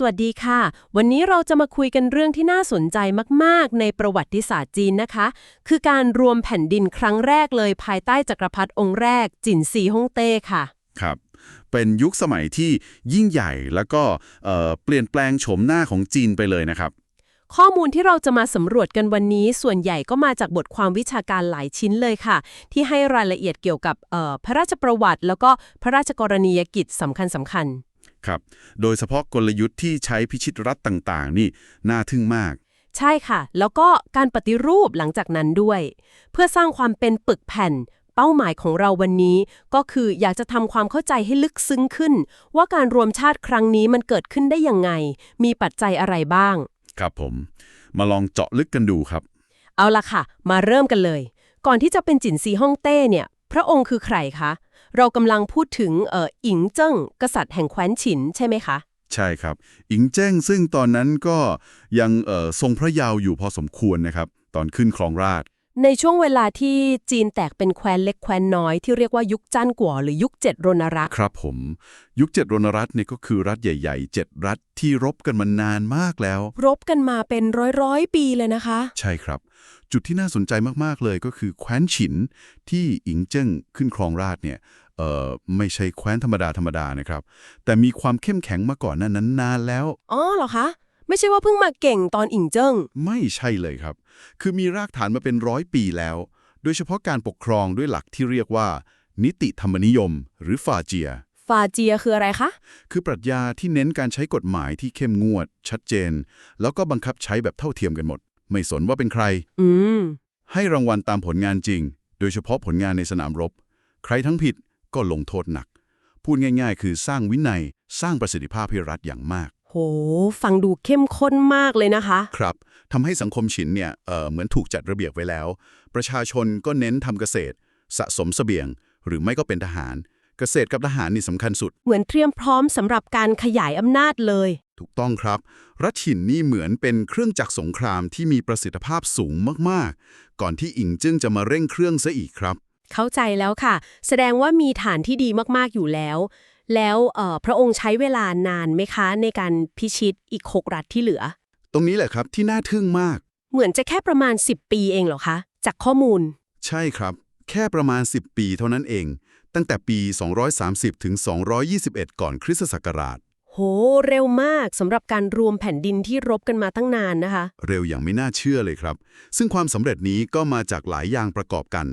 สวัสดีค่ะ วันนี้เราจะมาคุยกันเรื่องที่น่าสนใจมาก ๆ ในประวัติศาสตร์จีนนะคะ คือการรวมแผ่นดินครั้งแรกเลยภายใต้จักรพรรดิองค์แรก จินซีฮ่องเต้ค่ะ ครับ เป็นยุคสมัยที่ยิ่งใหญ่แล้วก็เอ่อเปลี่ยนแปลงโฉมหน้าของจีนไปเลยนะครับ ข้อมูลที่เราจะมาสำรวจกันวันนี้ ส่วนใหญ่ก็มาจากบทความวิชาการหลายชิ้นเลยค่ะ ที่ให้รายละเอียดเกี่ยวกับเอ่อพระราชประวัติ แล้วก็พระราชกรณียกิจสำคัญสำคัญ ครับ โดยเฉพาะกลยุทธ์ที่ใช้พิชิตรัฐต่างๆ นี่น่าทึ่งมาก ใช่ค่ะ แล้วก็การปฏิรูปหลังจากนั้นด้วย เพื่อสร้างความเป็นปึกแผ่น เป้าหมายของเราวันนี้ ก็คืออยากจะทำความเข้าใจให้ลึกซึ้งขึ้น ว่าการรวมชาติครั้งนี้มันเกิดขึ้นได้ยังไง มีปัจจัยอะไรบ้าง ครับผม มาลองเจาะลึกกันดูครับ เอาละค่ะ มาเริ่มกันเลย ก่อนที่จะเป็นจินซีฮ่องเต้เนี่ย พระองค์คือใครคะ เรากำลังพูดถึงเอ่ออิงเจิ้งกษัตริย์แห่งแคว้นฉินใช่ไหมคะ ใช่ครับ อิงเจ้งซึ่งตอนนั้นก็ยังเอ่อทรงพระเยาว์อยู่พอสมควรนะครับ ตอนขึ้นครองราชย์ ในช่วงเวลาที่จีนแตกเป็นแคว้นเล็กแคว้นน้อยที่เรียกว่ายุคจ้านกัวหรือยุคเจ็ดรณรักษ์ครับผม ยุคเจ็ดรณรัฐเนี่ยก็คือรัฐใหญ่ๆเจ็ดรัฐที่รบกันมานานมากแล้ว รบกันมาเป็นร้อยร้อยๆปีเลยนะคะ ใช่ครับ จุดที่น่าสนใจมากๆเลยก็คือแคว้นฉินที่อิงเจิ้งขึ้นครองราชย์เนี่ยเอ่อไม่ใช่แคว้นธรรมดาธรรมดานะครับ แต่มีความเข้มแข็งมาก่อนหนั้นนั้นนานแล้วอ๋อเหรอคะ ไม่ใช่ว่าเพิ่งมาเก่งตอนอิงเจิ้ง ไม่ใช่เลยครับ คือมีรากฐานมาเป็นร้อยปีแล้ว โดยเฉพาะการปกครองด้วยหลักที่เรียกว่า นิติธรรมนิยม หรือฟาเจีย ฟาเจียคืออะไรคะ คือปรัชญาที่เน้นการใช้กฎหมายที่เข้มงวด ชัดเจน แล้วก็บังคับใช้แบบเท่าเทียมกันหมด ไม่สนว่าเป็นใคร อืม ให้รางวัลตามผลงานจริง โดยเฉพาะผลงานในสนามรบ ใครทั้งผิดก็ลงโทษหนัก พูดง่าย ๆ คือสร้างวินัย สร้างประสิทธิภาพให้รัฐอย่างมาก โห ฟังดูเข้มข้นมากเลยนะคะ ครับทำให้สังคมฉินเนี่ยเอ่อเหมือนถูกจัดระเบียบไว้แล้ว ประชาชนก็เน้นทำเกษตร สะสมเสบียง หรือไม่ก็เป็นทหาร เกษตรกับทหารนี่สำคัญสุด เหมือนเตรียมพร้อมสำหรับการขยายอำนาจเลย ถูกต้องครับ รัฐฉินนี่เหมือนเป็นเครื่องจักรสงครามที่มีประสิทธิภาพสูงมากๆ ก่อนที่อิงจึงจะมาเร่งเครื่องซะอีกครับ เข้าใจแล้วค่ะ แสดงว่ามีฐานที่ดีมากๆอยู่แล้ว แล้วเอ่อพระองค์ใช้เวลานานไหมคะ ในการพิชิตอีกหกรัฐที่เหลือ ตรงนี้แหละครับที่น่าทึ่งมาก เหมือนจะแค่ประมาณ 10 ปีเองเหรอคะ จากข้อมูล ใช่ครับ แค่ประมาณ 10 ปีเท่านั้นเอง ตั้งแต่ปี 230 ถึง 221 ก่อนคริสตศักราช โห เร็วมากสำหรับการรวมแผ่นดินที่รบกันมาตั้งนานนะคะ เร็วอย่างไม่น่าเชื่อเลยครับ ซึ่งความสำเร็จนี้ก็มาจากหลายอย่างประกอบกัน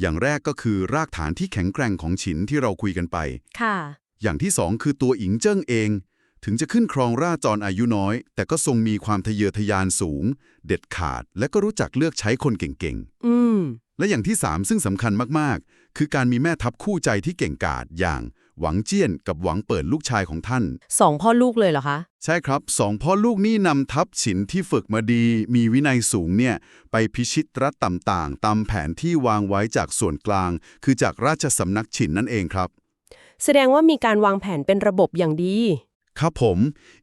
อย่างแรกก็คือรากฐานที่แข็งแกร่งของฉินที่เราคุยกันไป ค่ะ อย่างที่สองคือตัวอิงเจิ้งเอง ถึงจะขึ้นครองราชย์จรอายุน้อย แต่ก็ทรงมีความทะเยอทะยานสูง เด็ดขาดและก็รู้จักเลือกใช้คนเก่งอืมๆและอย่างที่สามซึ่งสำคัญมากๆ คือการมีแม่ทัพคู่ใจที่เก่งกาจอย่างหวังเจี้ยนกับหวังเปิดลูกชายของท่านสองพ่อลูกเลยเหรอคะ ใช่ครับสองพ่อลูกนี่นำทัพฉินที่ฝึกมาดี มีวินัยสูงเนี่ย ไปพิชิตรัฐต่างๆ ตามแผนที่วางไว้จากส่วนกลาง คือจากราชสำนักฉินนั่นเองครับ แสดงว่ามีการวางแผนเป็นระบบอย่างดี ครับผม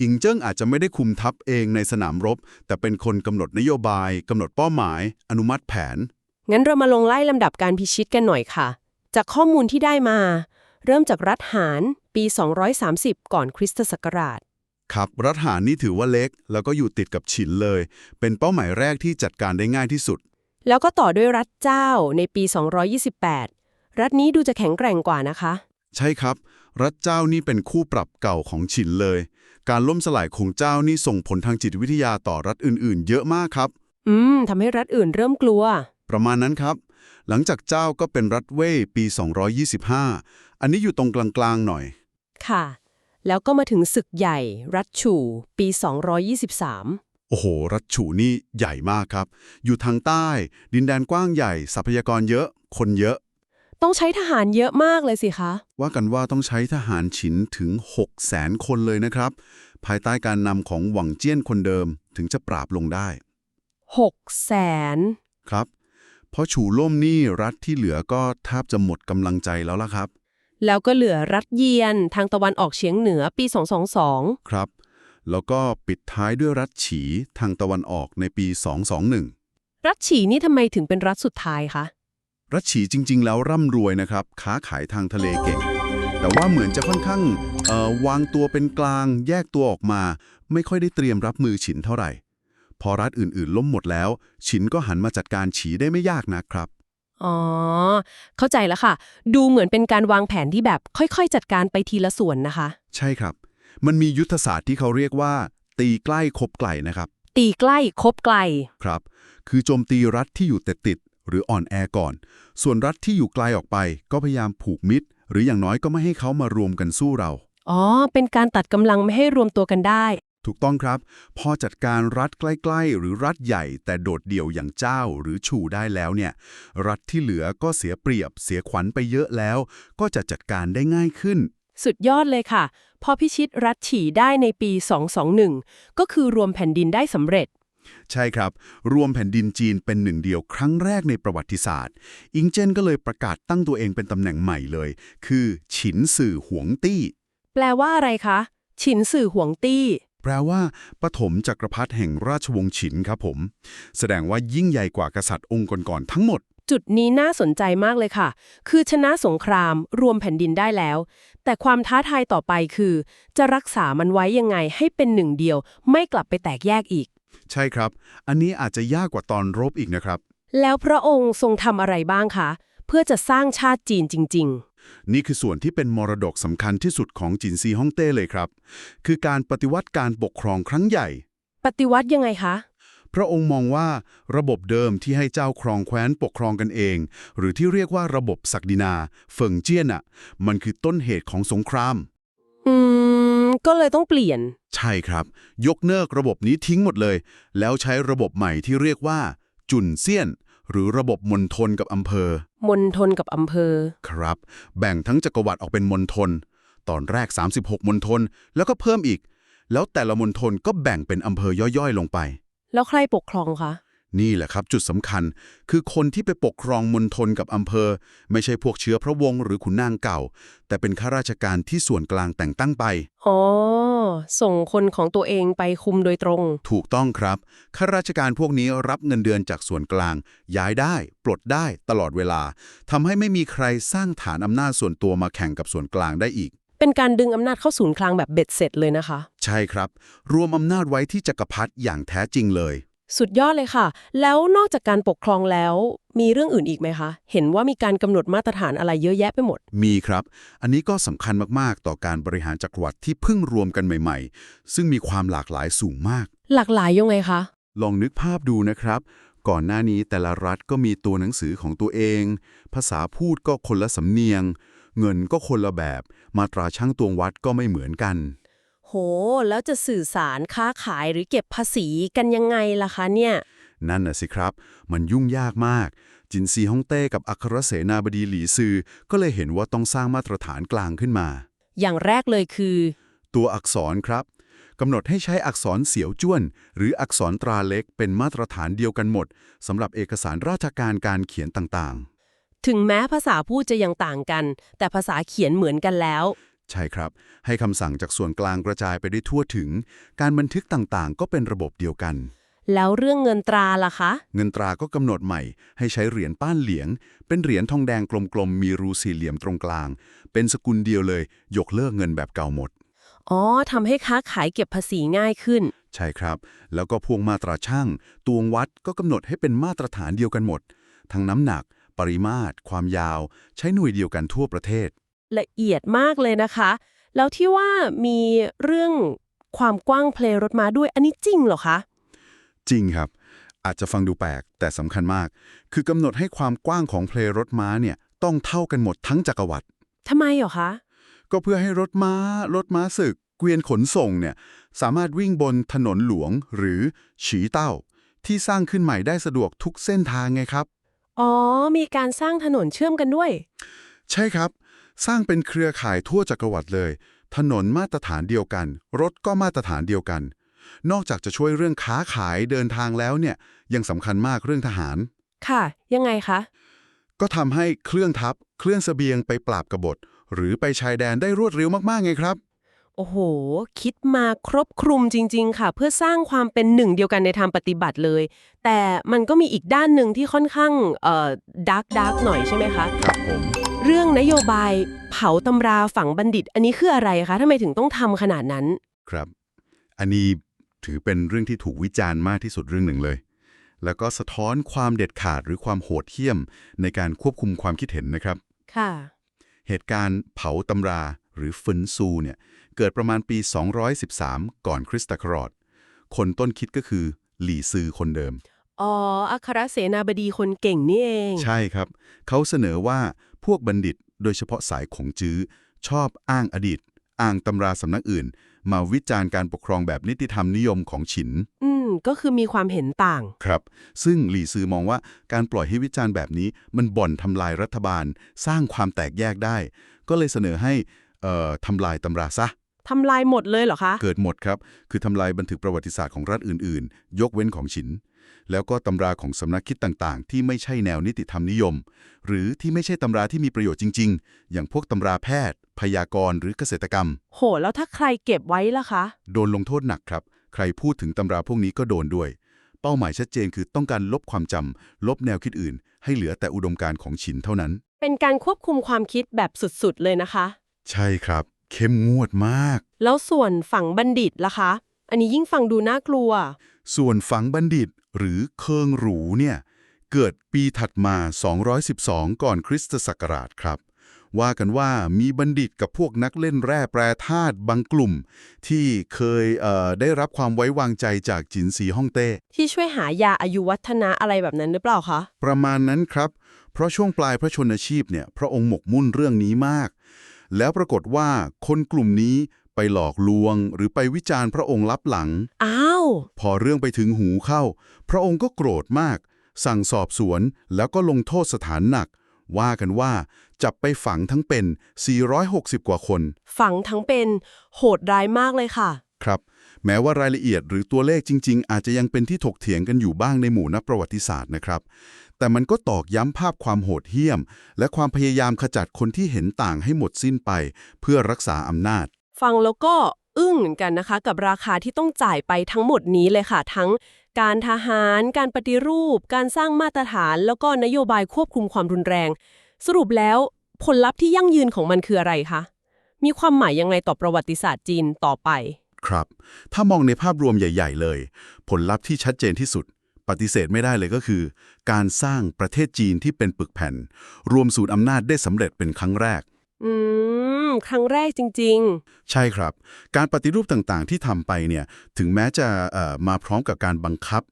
อิงเจิ้งอาจจะไม่ได้คุมทัพเองในสนามรบ แต่เป็นคนกำหนดนโยบายกำหนดเป้าหมาย อนุมัติแผน งั้นเรามาลงไล่ลำดับการพิชิตกันหน่อยค่ะ จากข้อมูลที่ได้มา เริ่มจากรัฐหารปี 230 ก่อนคริสตศักราช ครับรัฐหารนี่ถือว่าเล็ก แล้วก็อยู่ติดกับฉินเลย เป็นเป้าหมายแรกที่จัดการได้ง่ายที่สุด แล้วก็ต่อด้วยรัฐเจ้าในปี 228 รัฐนี้ดูจะแข็งแกร่งกว่านะคะ ใช่ครับ รัฐเจ้านี่เป็นคู่ปรับเก่าของฉินเลย การล่มสลายของเจ้านี่ส่งผลทางจิตวิทยาต่อรัฐอื่น ๆ เยอะมากครับ อืมทำให้รัฐอื่นเริ่มกลัว ประมาณนั้นครับ หลังจากเจ้าก็เป็นรัฐเว่ยปี 225 อันนี้อยู่ตรงกลาง ๆ หน่อย ค่ะ แล้วก็มาถึงศึกใหญ่ รัฐฉู่ ปี 223โอ้โห รัฐฉูนี่ใหญ่มากครับ อยู่ทางใต้ ดินแดนกว้างใหญ่ ทรัพยากรเยอะ คนเยอะ ต้องใช้ทหารเยอะมากเลยสิคะ ว่ากันว่าต้องใช้ทหารฉินถึง 6 0แสนคนเลยนะครับ ภายใต้การนำของหวังเจี้ยนคนเดิมถึงจะปราบลงได้ 6 แสนครับ เพราะฉูล่มนี่รัฐที่เหลือก็แทบจะหมดกำลังใจแล้วล่ะครับ แล้วก็เหลือรัฐเยียนทางตะวันออกเฉียงเหนือปี 222 ครับ แล้วก็ปิดท้ายด้วยรัฐฉีทางตะวันออกในปี 221 รัฐฉีนี่ทำไมถึงเป็นรัฐสุดท้ายคะ รัฐฉีจริง ๆ แล้วร่ำรวยนะครับ ค้าขายทางทะเลเก่ง แต่ว่าเหมือนจะค่อนข้างเอ่อวางตัวเป็นกลาง แยกตัวออกมา ไม่ค่อยได้เตรียมรับมือฉินเท่าไหร่ พอรัฐอื่น ๆ ล้มหมดแล้ว ฉินก็หันมาจัดการฉีได้ไม่ยากนะครับอ๋อ เข้าใจแล้วค่ะ ดูเหมือนเป็นการวางแผนที่แบบค่อยๆ จัดการไปทีละส่วนนะคะ ใช่ครับ มันมียุทธศาสตร์ที่เขาเรียกว่า ตีใกล้คบไกลนะครับ ตีใกล้คบไกล ครับ คือโจมตีรัฐที่อยู่ติดติดๆ หรืออ่อนแอก่อน ส่วนรัฐที่อยู่ไกลออกไป ก็พยายามผูกมิตร หรืออย่างน้อยก็ไม่ให้เขามารวมกันสู้เรา อ๋อ เป็นการตัดกำลังไม่ให้รวมตัวกันได้ ถูกต้องครับ พอจัดการรัฐใกล้ๆ หรือรัฐใหญ่แต่โดดเดี่ยวอย่างเจ้าหรือชูได้แล้วเนี่ย รัฐที่เหลือก็เสียเปรียบ เสียขวัญไปเยอะแล้ว ก็จะจัดการได้ง่ายขึ้น สุดยอดเลยค่ะ พอพิชิตรัฐฉี่ได้ในปี 221 ก็คือรวมแผ่นดินได้สำเร็จ ใช่ครับ รวมแผ่นดินจีนเป็นหนึ่งเดียวครั้งแรกในประวัติศาสตร์ อิงเจนก็เลยประกาศตั้งตัวเองเป็นตำแหน่งใหม่เลย คือ ฉินสื่อหวงตี้ แปลว่าอะไรคะ ฉินสื่อหวงตี้ แปลว่า ปฐมจักรพรรดิแห่งราชวงศ์ฉินครับผม แสดงว่ายิ่งใหญ่กว่ากษัตริย์องค์ก่อนๆทั้งหมด จุดนี้น่าสนใจมากเลยค่ะ คือชนะสงครามรวมแผ่นดินได้แล้ว แต่ความท้าทายต่อไปคือ จะรักษามันไว้ยังไงให้เป็นหนึ่งเดียว ไม่กลับไปแตกแยกอีก ใช่ครับ อันนี้อาจจะยากกว่าตอนรบอีกนะครับ แล้วพระองค์ทรงทำอะไรบ้างคะ เพื่อจะสร้างชาติจีนจริง นี่คือส่วนที่เป็นมรดกสำคัญที่สุดของจินซีฮ่องเต้เลยครับ คือการปฏิวัติการปกครองครั้งใหญ่ ๆ ปฏิวัติยังไงคะ พระองค์มองว่าระบบเดิมที่ให้เจ้าครองแคว้นปกครองกันเอง หรือที่เรียกว่าระบบศักดินา เฟิงเจี้ยนอะ มันคือต้นเหตุของสงครามอืม ก็เลยต้องเปลี่ยน ใช่ครับ ยกเลิกระบบนี้ทิ้งหมดเลย แล้วใช้ระบบใหม่ที่เรียกว่า จุนเซียน หรือระบบมณฑลกับอำเภอ มณฑลกับอำเภอ ครับ แบ่งทั้งจักรวรรดิออกเป็นมณฑลตอนแรก 36มณฑลแล้วก็เพิ่มอีก แล้วแต่ละมณฑลก็แบ่งเป็นอำเภอย่อยๆ ลงไป แล้วใครปกครองคะ นี่แหละครับจุดสำคัญคือคนที่ไปปกครองมณฑลกับอำเภอ ไม่ใช่พวกเชื้อพระวงศ์หรือขุนนางเก่า แต่เป็นข้าราชการที่ส่วนกลางแต่งตั้งไป อ๋อ ส่งคนของตัวเองไปคุมโดยตรง ถูกต้องครับข้าราชการพวกนี้รับเงินเดือนจากส่วนกลาง ย้ายได้ ปลดได้ตลอดเวลาทำให้ไม่มีใครสร้างฐานอำนาจส่วนตัวมาแข่งกับส่วนกลางได้อีกเป็นการดึงอำนาจเข้าศูนย์กลางแบบเบ็ดเสร็จเลยนะคะ ใช่ครับ รวมอำนาจไว้ที่จักรพรรดิอย่างแท้จริงเลย สุดยอดเลยค่ะ แล้วนอกจากการปกครองแล้ว มีเรื่องอื่นอีกไหมคะ เห็นว่ามีการกำหนดมาตรฐานอะไรเยอะแยะไปหมด มีครับ อันนี้ก็สำคัญมาก ๆ ต่อการบริหารจักรวรรดิที่เพิ่งรวมกันใหม่ ๆ ซึ่งมีความหลากหลายสูงมาก หลากหลายยังไงคะ ลองนึกภาพดูนะครับ ก่อนหน้านี้แต่ละรัฐก็มีตัวหนังสือของตัวเอง ภาษาพูดก็คนละสำเนียง เงินก็คนละแบบ มาตราช่างตวงวัดก็ไม่เหมือนกัน โห แล้วจะสื่อสารค้าขายหรือเก็บภาษีกันยังไงล่ะคะเนี่ย นั่นน่ะสิครับ มันยุ่งยากมาก จินซีฮ่องเต้กับอัครเสนาบดีหลีซือ ก็เลยเห็นว่าต้องสร้างมาตรฐานกลางขึ้นมา อย่างแรกเลยคือ ตัวอักษรครับกำหนดให้ใช้อักษรเสียวจ้วน หรืออักษรตราเล็กเป็นมาตรฐานเดียวกันหมดสำหรับเอกสารราชการการเขียนต่างถึงแม้ภาษาพูดจะยังต่างกัน แต่ภาษาเขียนเหมือนกันแล้วๆ ใช่ครับ ให้คำสั่งจากส่วนกลางกระจายไปได้ทั่วถึง การบันทึกต่างๆ ก็เป็นระบบเดียวกัน แล้วเรื่องเงินตราล่ะคะ เงินตราก็กำหนดใหม่ ให้ใช้เหรียญป้านเหลียง เป็นเหรียญทองแดงกลมๆ มีรูสี่เหลี่ยมตรงกลาง เป็นสกุลเดียวเลย ยกเลิกเงินแบบเก่าหมด อ๋อทำให้ค้าขายเก็บภาษีง่ายขึ้น ใช่ครับ แล้วก็พวงมาตราช่างตวงวัดก็กำหนดให้เป็นมาตรฐานเดียวกันหมด ทั้งน้ำหนัก ปริมาตร ความยาว ใช้หน่วยเดียวกันทั่วประเทศ ละเอียดมากเลยนะคะ แล้วที่ว่ามีเรื่องความกว้างเพลรถม้าด้วยอันนี้จริงเหรอคะ จริงครับ อาจจะฟังดูแปลกแต่สำคัญมาก คือกำหนดให้ความกว้างของเพลรถม้าเนี่ยต้องเท่ากันหมดทั้งจักรวรรดิทำไมเหรอคะ ก็เพื่อให้รถม้า รถม้าศึก เกวียนขนส่งเนี่ยสามารถวิ่งบนถนนหลวงหรือฉีเต้า ที่สร้างขึ้นใหม่ได้สะดวกทุกเส้นทางไงครับ อ๋อ มีการสร้างถนนเชื่อมกันด้วย ใช่ครับ สร้างเป็นเครือข่ายทั่วจักรวรรดิเลย ถนนมาตรฐานเดียวกัน รถก็มาตรฐานเดียวกัน นอกจากจะช่วยเรื่องค้าขายเดินทางแล้วเนี่ย ยังสำคัญมากเรื่องทหาร ค่ะ ยังไงคะ ก็ทำให้เครื่องทัพ เครื่องเสบียงไปปราบกบฏ หรือไปชายแดนได้รวดเร็วมากๆไงครับ โอ้โห คิดมาครบคลุมจริง ๆ ค่ะ เพื่อสร้างความเป็นหนึ่งเดียวกันในทางปฏิบัติเลย แต่มันก็มีอีกด้านหนึ่งที่ค่อนข้างเอ่อดักดักหน่อยใช่ไหมคะ ครับผม เรื่องนโยบายเผาตำราฝังบัณฑิต อันนี้คืออะไรคะทำไมถึงต้องทำขนาดนั้น ครับ อันนี้ถือเป็นเรื่องที่ถูกวิจารณ์มากที่สุดเรื่องหนึ่งเลย แล้วก็สะท้อนความเด็ดขาดหรือความโหดเหี้ยม ในการควบคุมความคิดเห็นนะครับ ค่ะ เหตุการณ์เผาตำราหรือฟินซูเนี่ยเกิดประมาณปี 213 ก่อนคริสตศักราชคนต้นคิดก็คือหลี่ซือคนเดิมอ๋ออัครเสนาบดีคนเก่งนี่เอง ใช่ครับ เขาเสนอว่า พวกบัณฑิตโดยเฉพาะสายของจื้อ ชอบอ้างอดีต อ้างตำราสำนักอื่น มาวิจารณ์การปกครองแบบนิติธรรมนิยมของฉิน อืม ก็คือมีความเห็นต่าง ครับ ซึ่งหลี่ซือมองว่าการปล่อยให้วิจารณ์แบบนี้มันบ่อนทำลายรัฐบาล สร้างความแตกแยกได้ ก็เลยเสนอให้เอ่อทำลายตำราซะ ทำลายหมดเลยเหรอคะ เกิดหมดครับ คือทำลายบันทึกประวัติศาสตร์ของรัฐอื่น ๆ ยกเว้นของฉิน แล้วก็ตำราของสำนักคิดต่างๆ ที่ไม่ใช่แนวนิติธรรมนิยม หรือที่ไม่ใช่ตำราที่มีประโยชน์จริง ๆ อย่างพวกตำราแพทย์ พยากรณ์หรือเกษตรกรรม โห แล้วถ้าใครเก็บไว้ล่ะคะ โดนลงโทษหนักครับ ใครพูดถึงตำราพวกนี้ก็โดนด้วย เป้าหมายชัดเจนคือต้องการลบความจำลบแนวคิดอื่น ให้เหลือแต่อุดมการณ์ของฉินเท่านั้น เป็นการควบคุมความคิดแบบสุดๆ เลยนะคะ ใช่ครับ เข้มงวดมาก แล้วส่วนฝั่งบัณฑิตล่ะคะ อันนี้ยิ่งฟังดูน่ากลัว ส่วนฝังบัณฑิต หรือเคิงหรูเนี่ยเกิดปีถัดมา 212 ก่อนคริสตศักราชครับ ว่ากันว่ามีบัณฑิตกับพวกนักเล่นแร่แปรธาตุบางกลุ่ม ที่เคยเอ่อได้รับความไว้วางใจจากจินซีฮ่องเต้ ที่ช่วยหายาอายุวัฒนะอะไรแบบนั้นหรือเปล่าคะ ประมาณนั้นครับ เพราะช่วงปลายพระชนชีพเนี่ยพระองค์หมกมุ่นเรื่องนี้มาก แล้วปรากฏว่าคนกลุ่มนี้ ไปหลอกลวง หรือไปวิจารณ์พระองค์ลับหลัง อ้าว พอเรื่องไปถึงหูเข้า พระองค์ก็โกรธมาก สั่งสอบสวนแล้วก็ลงโทษสถานหนัก ว่ากันว่าจับไปฝังทั้งเป็น 460 กว่าคน ฝังทั้งเป็น โหดร้ายมากเลยค่ะ ครับ แม้ว่ารายละเอียดหรือตัวเลขจริง ๆ อาจจะยังเป็นที่ถกเถียงกันอยู่บ้างในหมู่นักประวัติศาสตร์นะครับ แต่มันก็ตอกย้ำภาพความโหดเหี้ยม และความพยายามขจัดคนที่เห็นต่างให้หมดสิ้นไป เพื่อรักษาอำนาจ ฟังแล้วก็อึ้งเหมือนกันนะคะ กับราคาที่ต้องจ่ายไปทั้งหมดนี้เลยค่ะ ทั้งการทหาร การปฏิรูป การสร้างมาตรฐาน แล้วก็นโยบายควบคุมความรุนแรง สรุปแล้วผลลัพธ์ที่ยั่งยืนของมันคืออะไรคะ มีความหมายยังไงต่อประวัติศาสตร์จีนต่อไป ครับ ถ้ามองในภาพรวมใหญ่ ๆ เลย ผลลัพธ์ที่ชัดเจนที่สุด ปฏิเสธไม่ได้เลยก็คือ การสร้างประเทศจีนที่เป็นปึกแผ่น รวมศูนย์อำนาจได้สำเร็จเป็นครั้งแรก อืม ครั้งแรกจริง ใช่ครับ การปฏิรูปต่างๆ ที่ทำไปเนี่ย ถึงแม้จะเอ่อมาพร้อมกับการบังคับ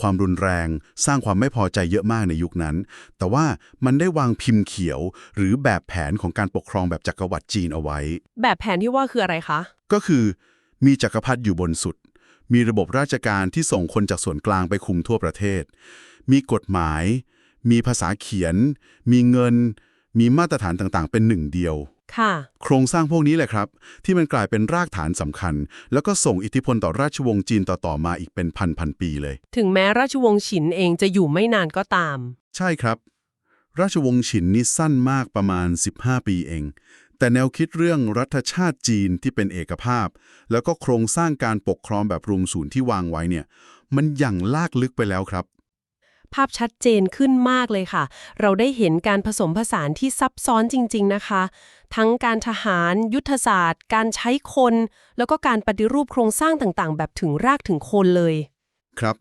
ความรุนแรง สร้างความไม่พอใจเยอะมากในยุคนั้น แต่ว่ามันได้วางพิมพ์เขียว หรือแบบแผนของการปกครองแบบจักรวรรดิจีนเอาไว้ๆแบบแผนที่ว่าคืออะไรคะ ก็คือมีจักรพรรดิอยู่บนสุด มีระบบราชการที่ส่งคนจากส่วนกลางไปคุมทั่วประเทศ มีกฎหมาย มีภาษาเขียน มีเงินมีมาตรฐานต่างๆ เป็นหนึ่งเดียว ค่ะ โครงสร้างพวกนี้แหละครับ ที่มันกลายเป็นรากฐานสำคัญ แล้วก็ส่งอิทธิพลต่อราชวงศ์จีนต่อๆมาอีกเป็นพันๆปีเลย ถึงแม้ราชวงศ์ฉินเองจะอยู่ไม่นานก็ตาม ใช่ครับ ราชวงศ์ฉินนี่สั้นมากประมาณ 15 ปีเอง แต่แนวคิดเรื่องรัฐชาติจีนที่เป็นเอกภาพ แล้วก็โครงสร้างการปกครองแบบรวมศูนย์ที่วางไว้เนี่ย มันอย่างลากลึกไปแล้วครับ ภาพชัดเจนขึ้นมากเลยค่ะ เราได้เห็นการผสมผสานที่ซับซ้อนจริง ๆ นะคะ ทั้งการทหารยุทธศาสตร์ การใช้คน แล้วก็การปฏิรูปโครงสร้างต่างๆ แบบถึงรากถึงโคนเลย ครับ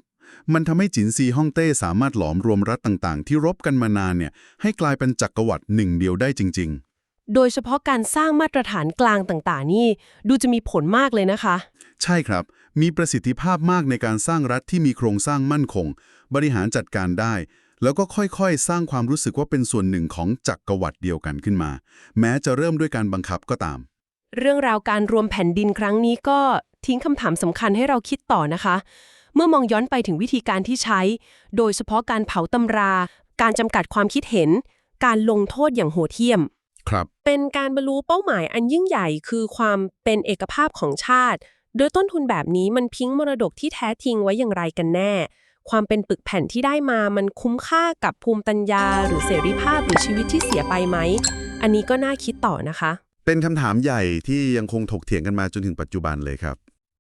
มันทำให้จินซีฮ่องเต้สามารถหลอมรวมรัฐต่างๆ ที่รบกันมานานเนี่ยให้กลายเป็นจักรวรรดิหนึ่งเดียวได้จริงโดยเฉพาะการสร้างมาตรฐานกลางต่างๆ นี่ ดูจะมีผลมากเลยนะคะๆใช่ครับ มีประสิทธิภาพมากในการสร้างรัฐที่มีโครงสร้างมั่นคง บริหารจัดการได้ แล้วก็ค่อยๆ สร้างความรู้สึกว่าเป็นส่วนหนึ่งของจักรวรรดิเดียวกันขึ้นมา แม้จะเริ่มด้วยการบังคับก็ตาม เรื่องราวการรวมแผ่นดินครั้งนี้ก็ทิ้งคำถามสำคัญให้เราคิดต่อนะคะ เมื่อมองย้อนไปถึงวิธีการที่ใช้ โดยเฉพาะการเผาตำรา การจำกัดความคิดเห็น การลงโทษอย่างโหดเหี้ยมครับ เป็นการบรรลุเป้าหมายอันยิ่งใหญ่คือความเป็นเอกภาพของชาติ โดยต้นทุนแบบนี้มันพิงมรดกที่แท้จริงไว้อย่างไรกันแน่ ความเป็นปึกแผ่นที่ได้มามันคุ้มค่ากับภูมิปัญญา หรือเสรีภาพหรือชีวิตที่เสียไปไหม อันนี้ก็น่าคิดต่อนะคะ เป็นคำถามใหญ่ที่ยังคงถกเถียงกันมาจนถึงปัจจุบันเลยครับ